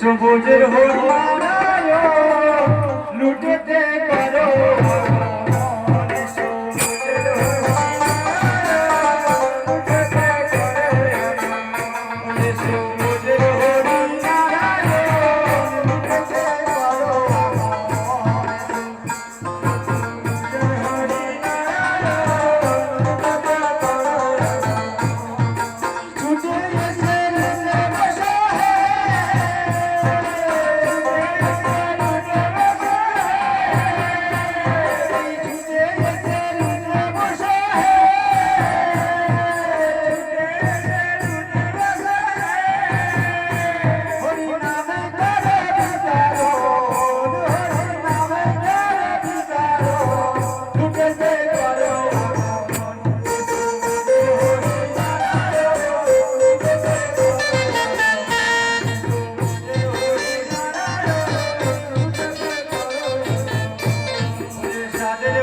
সবুজের হরিয়ায় লুটেতে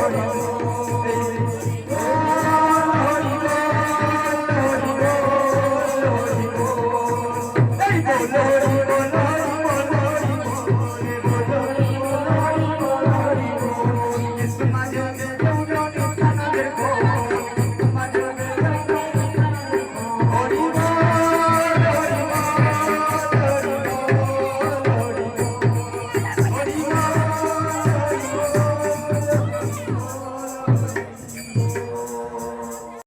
করে